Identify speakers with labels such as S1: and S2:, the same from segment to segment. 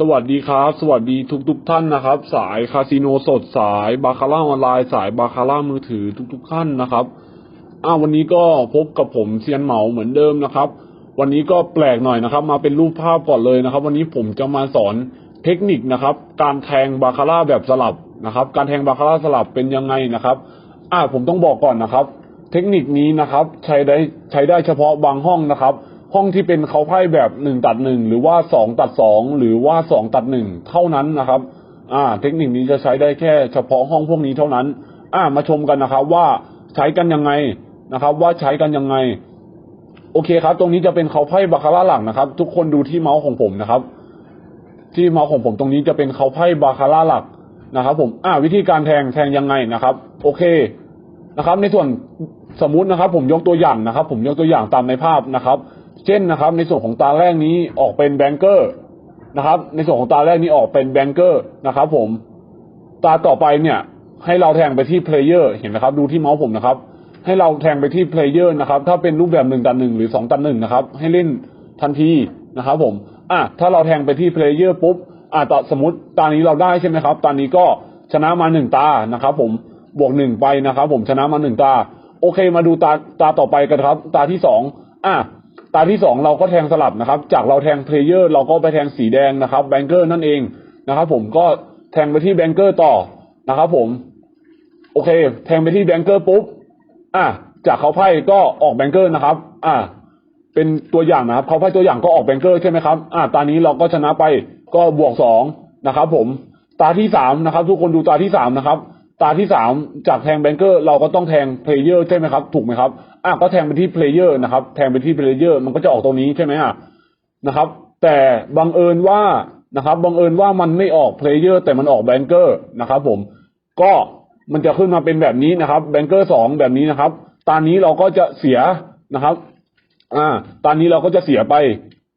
S1: สวัสดีครับ สวัสดีทุกทุกท่านนะครับ สายคาสิโนสดสายบาคาร่าออนไลน์สายบาคาร่ามือถือทุกทุกท่านนะครับอ้าววันนี้ก็พบกับผมเซียนเหมาเหมือนเดิมนะครับ วันนี้ก็แปลกหน่อยนะครับ มาเป็นรูปภาพก่อนเลยนะครับ วันนี้ผมจะมาสอนเทคนิคนะครับ การแทงบาคาร่าแบบสลับนะครับ การแทงบาคาร่าสลับเป็นยังไงนะครับอ่าผมต้องบอกก่อนนะครับ เทคนิคนี้นะครับ ใช้ได้ใช้ได้เฉพาะบางห้องนะครับ ห้องที่เป็นเขาไพ่แบบหนึ่งตัดหนึ่งหรือว่าสองตัดสองหรือว่าสองตัดหนึ่งเท่านั้นนะครับ อ่า เทคนิคนี้จะใช้ได้แค่เฉพาะห้องพวกนี้เท่านั้น อ่า มาชมกันนะครับว่าใช้กันยังไงนะครับ ว่าใช้กันยังไง โอเคครับ ตรงนี้จะเป็นเขาไพ่บาคาร่าหลังนะครับ ทุกคนดูที่เมาส์ของผมนะครับ ที่เมาส์ของผมตรงนี้จะเป็นเขาไพ่บาคาร่าหลักนะครับ ผม อ่า วิธีการแทงแทงยังไงนะครับ โอเคนะครับ ในส่วนสมมุตินะครับ ผมยกตัวอย่างนะครับ ผมยกตัวอย่างตามในภาพนะครับ เช่นนะครับ ในส่วนของตาแรกนี้ออกเป็นแบงเกอร์นะครับ ในส่วนของตาแรกนี้ออกเป็นแบงเกอร์นะครับ ผม ตาต่อไปเนี่ย ให้เราแทงไปที่เพลเยอร์เห็นไหมครับ ดูที่เมาส์ผมนะครับ ให้เราแทงไปที่เพลเยอร์นะครับ ถ้าเป็นรูปแบบหนึ่งต่อหนึ่งหรือสองต่อหนึ่งนะครับ ให้เล่นทันทีนะครับ ผม อะถ้าเราแทงไปที่เพลเยอร์ปุ๊บอะต่อสมมติตานี้เราได้ใช่ไหมครับ ตานี้ก็ชนะมาหนึ่งตานะครับ ผมบวกหนึ่งไปนะครับ ผมชนะมาหนึ่งตา โอเค มาดูตาตาต่อไปกันครับ ตาที่สองอะ ตาที่สองเราก็แทงสลับนะครับ จากเราแทงเพลเยอร์เราก็ไปแทงสีแดงนะครับแบงเกอร์นั่นเองนะครับ ผมก็แทงไปที่แบงเกอร์ต่อนะครับ ผม โอเค แทงไปที่แบงเกอร์ปุ๊บอะจากเขาไพ่ก็ออกแบงเกอร์นะครับ อะเป็นตัวอย่างนะครับ เขาไพ่ตัวอย่างก็ออกแบงเกอร์ใช่ไหมครับอะตานี้เราก็ชนะไปก็บวกสองนะครับ ผม ตาที่สามนะครับ ทุกคนดูตาที่สามนะครับ ตาที่สามจากแทงแบงเกอร์ เราก็ต้องแทงเพลเยอร์ใช่ไหมครับ ถูกไหมครับ อะก็แทงไปที่เพลเยอร์นะครับ แทงไปที่เพลเยอร์มันก็จะออกตรงนี้ใช่ไหมอะนะครับ แต่บังเอิญว่านะครับบังเอิญว่ามันไม่ออกเพลเยอร์แต่มันออกแบงเกอร์นะครับ ผมก็มันจะขึ้นมาเป็นแบบนี้นะครับแบงเกอร์สองแบบนี้นะครับ ตอนนี้เราก็จะเสียนะครับ อ่า ตอนนี้เราก็จะเสียไป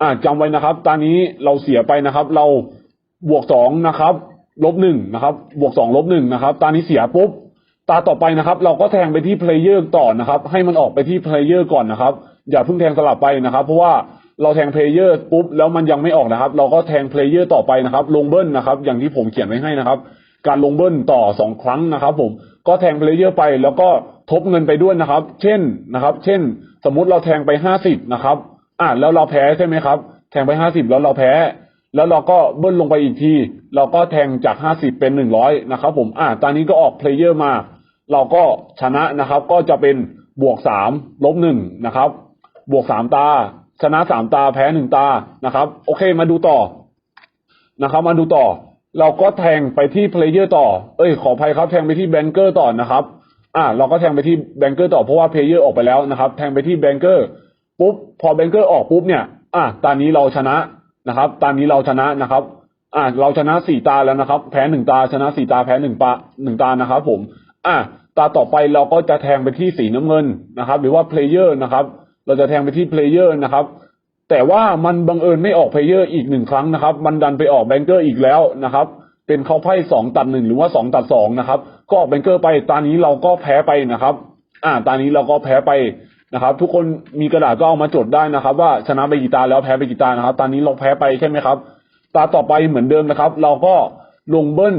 S1: อ่าจำไว้นะครับ ตอนนี้เราเสียไปนะครับ เราบวกสองนะครับ ลบหนึ่งนะครับ บวกสองลบหนึ่งนะครับ ตอนนี้เสียปุ๊บ ตาต่อไปนะครับ เราก็แทงไปที่เพลเยอร์ต่อนะครับ ให้มันออกไปที่เพลเยอร์ก่อนนะครับ อย่าเพิ่งแทงสลับไปนะครับ เพราะว่าเราแทงเพลเยอร์ปุ๊บแล้วมันยังไม่ออกนะครับ เราก็แทงเพลเยอร์ต่อไปนะครับ ลงเบิ้ลนะครับ อย่างที่ผมเขียนไว้ให้นะครับ การลงเบิ้ลต่อสองครั้งนะครับ ผมก็แทงเพลเยอร์ไปแล้วก็ทบเงินไปด้วยนะครับ เช่นนะครับ เช่น สมมุติเราแทงไปห้าสิบนะครับ อ่าแล้วเราแพ้ใช่ไหมครับ แทงไปห้าสิบแล้วเราแพ้ แล้วเราก็เบิ้ลลงไปอีกที เราก็แทงจากห้าสิบเป็นหนึ่งร้อยนะครับผมอ่าตอนนี้ก็ออกเพลเยอร์มา เราก็ชนะนะครับ ก็จะเป็นบวกสามลบหนึ่งนะครับ บวกสามตา ชนะสามตาแพ้หนึ่งตานะครับ โอเคมาดูต่อนะครับ มาดูต่อ เราก็แทงไปที่เพลเยอร์ต่อ เอ้ย ขออภัยครับ แทงไปที่แบงเกอร์ต่อนะครับ อ่า เราก็แทงไปที่แบงเกอร์ต่อเพราะว่าเพลเยอร์ออกไปแล้วนะครับ แทงไปที่แบงเกอร์ปุ๊บ พอแบงเกอร์ออกปุ๊บเนี่ย อ่าตอนนี้เราชนะ นะครับ ตอนนี้เราชนะนะครับ อ่า เราชนะสี่ตาแล้วนะครับ แพ้หนึ่งตาชนะสี่ตาแพ้หนึ่งปะหนึ่งตานะครับ ผม อ่าตาต่อไปเราก็จะแทงไปที่สีน้ำเงินนะครับ หรือว่าเพลเยอร์นะครับ เราจะแทงไปที่เพลเยอร์นะครับ แต่ว่ามันบังเอิญไม่ออกเพลเยอร์อีกหนึ่งครั้งนะครับ มันดันไปออกแบงเกอร์อีกแล้วนะครับ เป็นเขาไพ่สองตัดหนึ่งหรือว่าสองตัดสองนะครับ ก็ออกแบงเกอร์ไปตอนนี้เราก็แพ้ไปนะครับ อ่าตอนนี้เราก็แพ้ไป นะครับ ทุกคนมีกระดาษก็เอามาจดได้นะครับ ว่าชนะไปกี่ตาแล้วแพ้ไปกี่ตานะครับ ตอนนี้เราแพ้ไปใช่ไหมครับ ตาต่อไปเหมือนเดิมนะครับ เราก็ลงเบิ้ล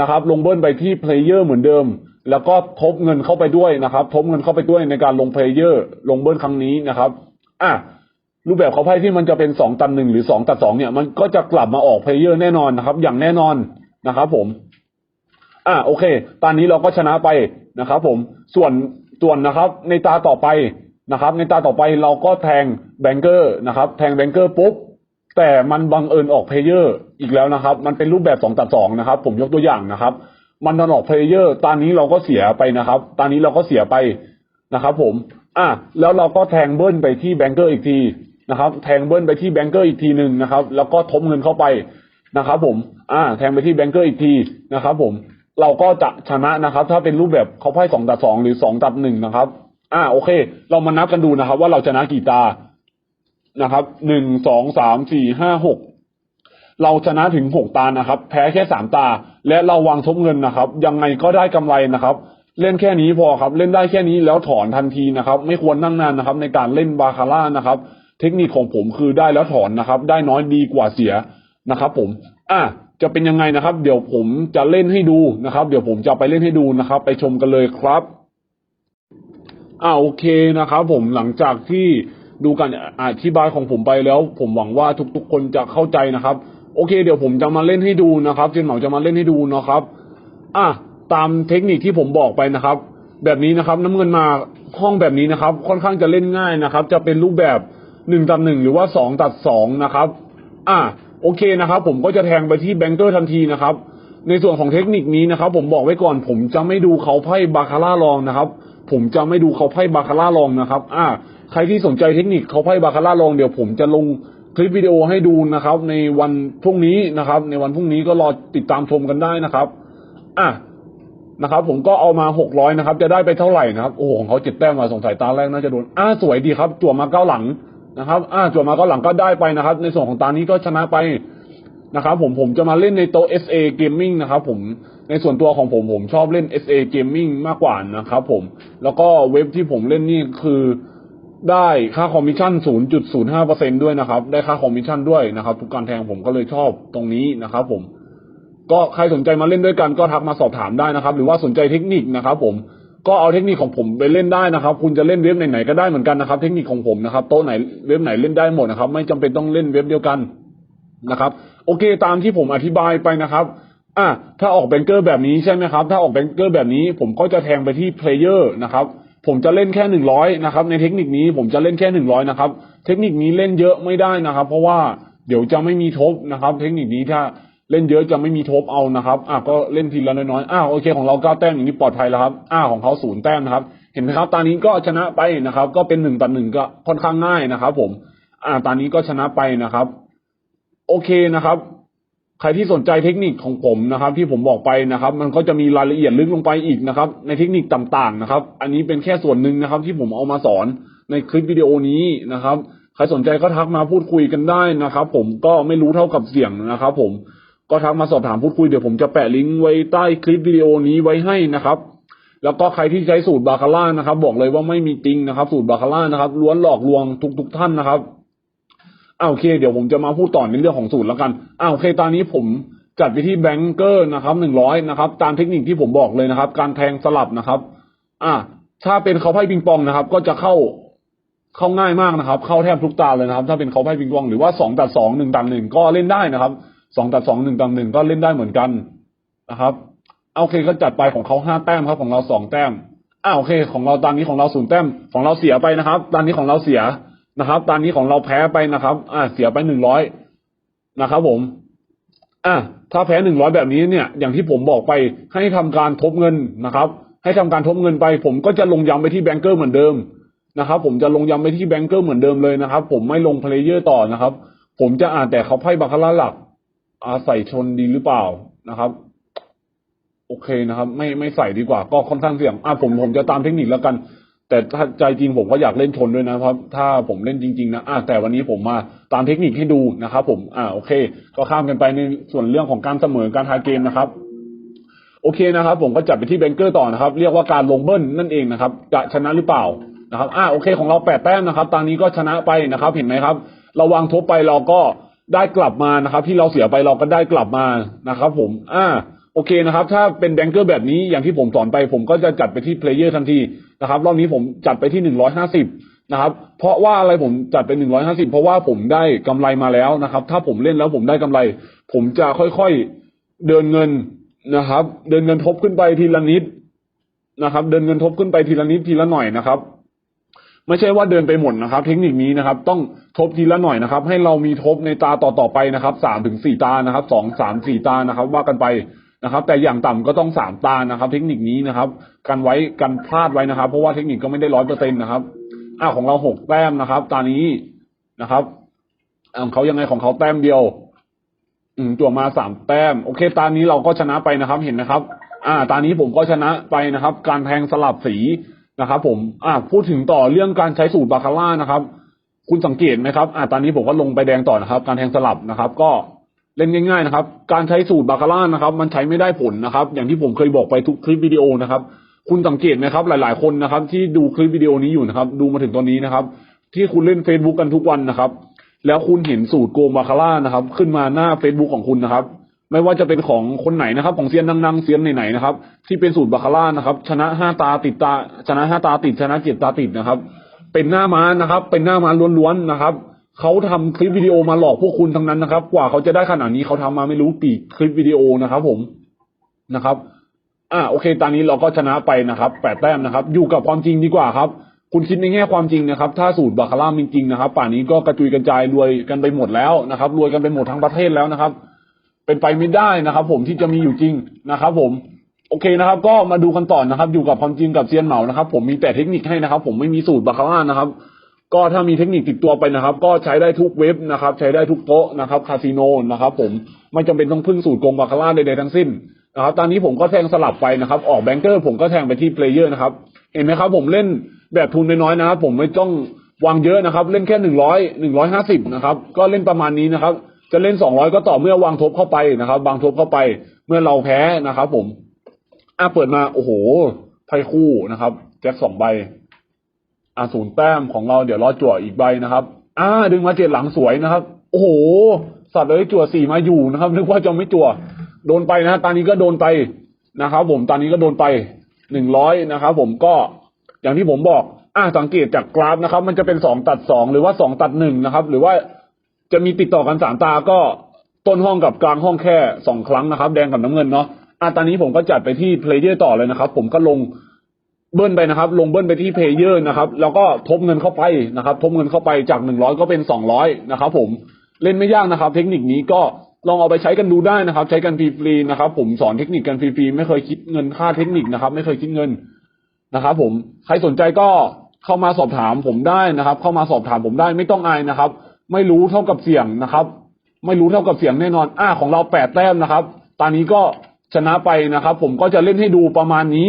S1: นะครับ ลงเบิ้ลไปที่เพลเยอร์เหมือนเดิม แล้วก็ทบเงินเข้าไปด้วยนะครับ ทบเงินเข้าไปด้วยในการลงเพลเยอร์ ลงเบิ้ลครั้งนี้นะครับ อะรูปแบบเขาไพ่ที่มันจะเป็นสองตัดหนึ่งหรือสองตัดสองเนี่ย มันก็จะกลับมาออกเพลเยอร์แน่นอนนะครับ อย่างแน่นอนนะครับ ผม อ่าโอเค ตอนนี้เราก็ชนะไปนะครับ ผมส่วนส่วนนะครับ ในตาต่อไป นะครับ ในตาต่อไปเราก็แทงแบงเกอร์นะครับ แทงแบงเกอร์ปุ๊บแต่มันบังเอิญออกเพลเยอร์อีกแล้วนะครับ มันเป็นรูปแบบสองตัดสองนะครับ ผมยกตัวอย่างนะครับ มันดันออกเพลเยอร์ตอนนี้เราก็เสียไปนะครับ ตอนนี้เราก็เสียไปนะครับผม อะ แล้วเราก็แทงเบิ้ลไปที่แบงเกอร์อีกทีนะครับ แทงเบิ้ลไปที่แบงเกอร์อีกทีหนึ่งนะครับ แล้วก็ทบเงินเข้าไปนะครับ ผม อ่า แทงไปที่แบงเกอร์อีกทีนะครับ ผม เราก็จะชนะนะครับ ถ้าเป็นรูปแบบเขาไพ่สองตัดสองหรือสองตัดหนึ่งนะครับ อ่าโอเค เรามานับกันดูนะครับ ว่าเราชนะกี่ตานะครับหนึ่งสองสามสี่ห้าหกเราชนะถึงหกตานะครับ แพ้แค่สามตา และเราวางทบเงินนะครับ ยังไงก็ได้กำไรนะครับ เล่นแค่นี้พอครับ เล่นได้แค่นี้แล้วถอนทันทีนะครับ ไม่ควรนั่งนานนะครับ ในการเล่นบาคาร่านะครับ เทคนิคของผมคือได้แล้วถอนนะครับ ได้น้อยดีกว่าเสียนะครับ ผม อะจะเป็นยังไงนะครับ เดี๋ยวผมจะเล่นให้ดูนะครับ เดี๋ยวผมจะไปเล่นให้ดูนะครับ ไปชมกันเลยครับ อ่าโอเคนะครับผมหลังจากที่ดูการอธิบายของผมไปแล้ว ผมหวังว่าทุกๆ คนจะเข้าใจนะครับ โอเค เดี๋ยวผมจะมาเล่นให้ดูนะครับเจนเหมาจะมาเล่นให้ดูนะครับ อะตามเทคนิคที่ผมบอกไปนะครับ แบบนี้นะครับ น้ำเงินมาห้องแบบนี้นะครับ ค่อนข้างจะเล่นง่ายนะครับ จะเป็นรูปแบบหนึ่งตัดหนึ่งหรือว่าสองตัดสองนะครับ อะโอเคนะครับ ผมก็จะแทงไปที่แบงเกอร์ทันทีนะครับ ในส่วนของเทคนิคนี้นะครับ ผมบอกไว้ก่อนผมจะไม่ดูเขาไพ่บาคาร่าลองนะครับ ผมจะไม่ดูเขาไพ่บาคาร่าลองนะครับ อ่า ใครที่สนใจเทคนิคเขาไพ่บาคาร่าลองเดี๋ยวผมจะลงคลิปวิดีโอให้ดูนะครับ ในวันพรุ่งนี้นะครับ ในวันพรุ่งนี้ก็รอติดตามชมกันได้นะครับ อะนะครับ ผมก็เอามาหกร้อยนะครับ จะได้ไปเท่าไหร่นะครับ โอ้โหของเขาเจ็ดแต้มมาสงสัยตาแรกน่าจะโดนอ่าสวยดีครับ จั่วมาเก้าหลังนะครับ อ่าจั่วมาเก้าหลังก็ได้ไปนะครับ ในส่วนของตานี้ก็ชนะไป นะครับผมผมจะมาเล่นในโต๊ะ SA Gaming นะครับผมในส่วนตัวของผมผมชอบเล่น SA Gaming มากกว่านะครับผมแล้วก็เว็บที่ผมเล่นนี่คือได้ค่าคอมมิชชั่น 0.05%ด้วยนะครับ ได้ค่าคอมมิชชั่นด้วยนะครับ ทุกการแทงผมก็เลยชอบตรงนี้นะครับผม ก็ใครสนใจมาเล่นด้วยกันก็ทักมาสอบถามได้นะครับ หรือว่าสนใจเทคนิคนะครับ ผมก็เอาเทคนิคของผมไปเล่นได้นะครับ คุณจะเล่นเว็บไหนๆก็ได้เหมือนกันนะครับ เทคนิคของผมนะครับโต๊ะไหนเว็บไหนเล่นได้หมดนะครับ ไม่จำเป็นต้องเล่นเว็บเดียวกัน นะครับ โอเคตามที่ผมอธิบายไปนะครับอะถ้าออกแบงเกอร์แบบนี้ใช่ไหมครับ ถ้าออกแบงเกอร์แบบนี้ ผมก็จะแทงไปที่เพลเยอร์นะครับผมจะเล่นแค่หนึ่งร้อยนะครับในเทคนิคนี้ผมจะเล่นแค่หนึ่งร้อยนะครับ เทคนิคนี้เล่นเยอะไม่ได้นะครับ เพราะว่าเดี๋ยวจะไม่มีทบนะครับ เทคนิคนี้ถ้าเล่นเยอะจะไม่มีทบเอานะครับอะก็เล่นทีละน้อยๆอ้าวโอเคของเราเก้าแต้มอย่างนี้ปลอดภัยแล้วครับอ้าวของเขาศูนย์แต้มนะครับ เห็นไหมครับ ตอนนี้ก็ชนะไปนะครับ ก็เป็นหนึ่งต่อหนึ่งก็ค่อนข้างง่ายนะครับ ผม อ่าตอนนี้ก็ชนะไปนะครับ โอเคนะครับ ใครที่สนใจเทคนิคของผมนะครับ ที่ผมบอกไปนะครับ มันก็จะมีรายละเอียดลึกลงไปอีกนะครับ ในเทคนิคต่างๆนะครับ อันนี้เป็นแค่ส่วนหนึ่งนะครับ ที่ผมเอามาสอนในคลิปวิดีโอนี้นะครับใครสนใจก็ทักมาพูดคุยกันได้นะครับ ผมก็ไม่รู้เท่ากับเสียงนะครับ ผมก็ทักมาสอบถามพูดคุยเดี๋ยวผมจะแปะลิงก์ไว้ใต้คลิปวิดีโอนี้ไว้ให้นะครับ แล้วก็ใครที่ใช้สูตรบาคาร่านะครับ บอกเลยว่าไม่มีจริงนะครับ สูตรบาคาร่านะครับล้วนหลอกลวงทุกๆท่านนะครับ อ่าโอเค เดี๋ยวผมจะมาพูดต่อในเรื่องของสูตรแล้วกันอ่าโอเคตอนนี้ผมจัดไปที่แบงเกอร์นะครับหนึ่งร้อยนะครับ ตามเทคนิคที่ผมบอกเลยนะครับ การแทงสลับนะครับ อ่า ถ้าเป็นเขาไพ่ปิงปองนะครับ ก็จะเข้าเข้าง่ายมากนะครับ เข้าแทบทุกตาเลยนะครับ ถ้าเป็นเขาไพ่ปิงปองหรือว่าสองตัดสองหนึ่งตัดหนึ่งก็เล่นได้นะครับสองตัดสองหนึ่งตัดหนึ่งก็เล่นได้เหมือนกันนะครับเอาโอเคก็จัดไปของเขาห้าแต้มครับ ของเราสองแต้มอ่าโอเค ของเราตอนนี้ของเราศูนย์แต้มของเราเสียไปนะครับ ตอนนี้ของเราเสีย นะครับ ตอนนี้ของเราแพ้ไปนะครับ อ่า เสียไปหนึ่งร้อยนะครับ ผม อ่าถ้าแพ้หนึ่งร้อยแบบนี้เนี่ย อย่างที่ผมบอกไปให้ทำการทบเงินนะครับ ให้ทำการทบเงินไป ผมก็จะลงย้ำไปที่แบงเกอร์เหมือนเดิมนะครับ ผมจะลงย้ำไปที่แบงเกอร์เหมือนเดิมเลยนะครับ ผมไม่ลงเพลเยอร์ต่อนะครับ ผมจะอ่านแต่เขาไพ่บาคาร่าหลักอาใส่ชนดีหรือเปล่านะครับ โอเคนะครับ ไม่ไม่ใส่ดีกว่า ก็ค่อนข้างเสี่ยงอ่าผมผมจะตามเทคนิคแล้วกัน แต่ถ้าใจจริงผมก็อยากเล่นชนด้วยนะเพราะถ้าผมเล่นจริง ๆ นะอ่าแต่วันนี้ผมมาตามเทคนิคให้ดูนะครับผมอ่าโอเค ก็ข้ามกันไปในส่วนเรื่องของการเสมอการทายเกมนะครับโอเคนะครับ ผมก็จัดไปที่แบงเกอร์ต่อนะครับ เรียกว่าการลงเบิ้ลนั่นเองนะครับ จะชนะหรือเปล่านะครับอ่าโอเคของเราแปดแต้มนะครับ ตอนนี้ก็ชนะไปนะครับ เห็นไหมครับเราวางทบไปเราก็ได้กลับมานะครับ ที่เราเสียไปเราก็ได้กลับมานะครับ ผมอ่าโอเคนะครับ ถ้าเป็นแบงเกอร์แบบนี้อย่างที่ผมสอนไป ผมก็จะจัดไปที่เพลเยอร์ทันที นะครับ รอบนี้ผมจัดไปที่หนึ่งร้อยห้าสิบนะครับ เพราะว่าอะไรผมจัดเป็นหนึ่งร้อยห้าสิบเพราะว่าผมได้กำไรมาแล้วนะครับ ถ้าผมเล่นแล้วผมได้กำไร ผมจะค่อยๆเดินเงินนะครับ เดินเงินทบขึ้นไปทีละนิดนะครับ เดินเงินทบขึ้นไปทีละนิดทีละหน่อยนะครับ ไม่ใช่ว่าเดินไปหมดนะครับ เทคนิคนี้นะครับ ต้องทบทีละหน่อยนะครับ ให้เรามีทบในตาต่อต่อๆไปนะครับสามถึงสี่ตานะครับสองสามสี่ตานะครับ ว่ากันไป นะครับ แต่อย่างต่ำก็ต้องสามตานะครับ เทคนิคนี้นะครับ กันไว้กันพลาดไว้นะครับ เพราะว่าเทคนิคก็ไม่ได้ร้อยเปอร์เซ็นต์นะครับอ้าของเราหกแต้มนะครับตอนนี้นะครับของเขายังไงของเขาแต้มเดียว อืมจั่วมาสามแต้ม โอเคตอนนี้เราก็ชนะไปนะครับ เห็นนะครับ อ่าตอนนี้ผมก็ชนะไปนะครับ การแทงสลับสีนะครับ ผม อ่าพูดถึงต่อเรื่องการใช้สูตรบาคาร่านะครับ คุณสังเกตไหมครับ อ่าตอนนี้ผมก็ลงไปแดงต่อนะครับ การแทงสลับนะครับ ก็ เล่นง่ายๆนะครับ การใช้สูตรบาคาร่านะครับ มันใช้ไม่ได้ผลนะครับ อย่างที่ผมเคยบอกไปทุกคลิปวิดีโอนะครับ คุณสังเกตไหมครับ หลายๆคนนะครับ ที่ดูคลิปวิดีโอนี้อยู่นะครับ ดูมาถึงตอนนี้นะครับ ที่คุณเล่น Facebook กันทุกวันนะครับ แล้วคุณเห็นสูตรโกงบาคาร่านะครับ ขึ้นมาหน้า Facebook ของคุณนะครับ ไม่ว่าจะเป็นของคนไหนนะครับ ของเซียนดังๆเซียนไหนๆนะครับ ที่เป็นสูตรบาคาร่านะครับ ชนะห้าตาติดตา ชนะห้าตาติด ชนะเจ็ดตาติดนะครับ เป็นหน้าม้านะครับ เป็นหน้าม้าล้วนๆนะครับ เขาทำคลิปวิดีโอมาหลอกพวกคุณทั้งนั้นนะครับ กว่าเขาจะได้ขนาดนี้เขาทำมาไม่รู้กี่คลิปวิดีโอนะครับ ผมนะครับ อ่าโอเค ตอนนี้เราก็ชนะไปนะครับแปดแต้มนะครับ อยู่กับความจริงดีกว่าครับ คุณคิดในแง่ความจริงนะครับ ถ้าสูตรบาคาร่าจริงๆนะครับ ป่านนี้ก็กระจุยกระจายรวยกันไปหมดแล้วนะครับ รวยกันไปหมดทั้งประเทศแล้วนะครับ เป็นไปไม่ได้นะครับ ผมที่จะมีอยู่จริงนะครับ ผมโอเคนะครับ ก็มาดูกันต่อนะครับ อยู่กับความจริงกับเซียนเหมานะครับ ผมมีแต่เทคนิคให้นะครับ ผมไม่มีสูตรบาคาร่านะครับ ก็ถ้ามีเทคนิคติดตัวไปนะครับ ก็ใช้ได้ทุกเว็บนะครับ ใช้ได้ทุกโต๊ะนะครับคาสิโนนะครับ ผมไม่จำเป็นต้องพึ่งสูตรโกงบาคาร่าใดๆทั้งสิ้นนะครับตอนนี้ผมก็แทงสลับไปนะครับ ออกแบงเกอร์ผมก็แทงไปที่เพลเยอร์นะครับ เห็นไหมครับ ผมเล่นแบบทุนน้อยๆนะครับ ผมไม่ต้องวางเยอะนะครับ เล่นแค่หนึ่งร้อยหนึ่งร้อยห้าสิบนะครับ ก็เล่นประมาณนี้นะครับ จะเล่นสองร้อยก็ต่อเมื่อวางทบเข้าไปนะครับ วางทบเข้าไป เมื่อเราแพ้นะครับ ผมอะเปิดมาโอ้โหไพ่คู่นะครับ แจ็คสองใบ อ่าศูนย์แต้มของเราเดี๋ยวรอจั่วอีกใบนะครับอ่าดึงมาเจ็ดหลังสวยนะครับ โอ้โห สัตว์เลยจั่วสี่มาอยู่นะครับ นึกว่าจะไม่จั่ว โดนไปนะตอนนี้ก็โดนไปนะครับ ผมตอนนี้ก็โดนไปหนึ่งร้อยนะครับ ผมก็อย่างที่ผมบอก อ่าสังเกตจากกราฟนะครับ มันจะเป็นสองตัดสองหรือว่าสองตัดหนึ่งนะครับ หรือว่าจะมีติดต่อกันสามตาก็ต้นห้องกับกลางห้องแค่สองครั้งนะครับ แดงกับน้ำเงินเนาะอ่าตอนนี้ผมก็จัดไปที่เพลเยอร์ต่อเลยนะครับ ผมก็ลง เบิ้ลไปนะครับ ลงเบิ้ลไปที่เพลเยอร์นะครับ แล้วก็ทบเงินเข้าไปนะครับ ทบเงินเข้าไปจากหนึ่งร้อยก็เป็นสองร้อยนะครับ ผมเล่นไม่ยากนะครับ เทคนิคนี้ก็ลองเอาไปใช้กันดูได้นะครับ ใช้กันฟรีๆนะครับ ผมสอนเทคนิคกันฟรีๆไม่เคยคิดเงินค่าเทคนิคนะครับ ไม่เคยคิดเงินนะครับผมใครสนใจก็เข้ามาสอบถามผมได้นะครับ เข้ามาสอบถามผมได้ไม่ต้องอายนะครับ ไม่รู้เท่ากับเสี่ยงนะครับ ไม่รู้เท่ากับเสี่ยงแน่นอนอ่าของเราแปดแต้มนะครับ ตอนนี้ก็ชนะไปนะครับ ผมก็จะเล่นให้ดูประมาณนี้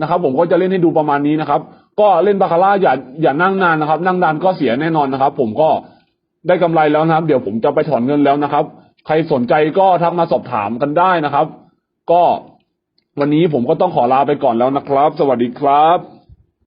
S1: นะครับ ผมก็จะเล่นให้ดูประมาณนี้นะครับ ก็เล่นบาคาร่าอย่าอย่านั่งนานนะครับ นั่งนานก็เสียแน่นอนนะครับ ผมก็ได้กำไรแล้วนะครับ เดี๋ยวผมจะไปถอนเงินแล้วนะครับ ใครสนใจก็ทักมาสอบถามกันได้นะครับ ก็วันนี้ผมก็ต้องขอลาไปก่อนแล้วนะครับ สวัสดีครับ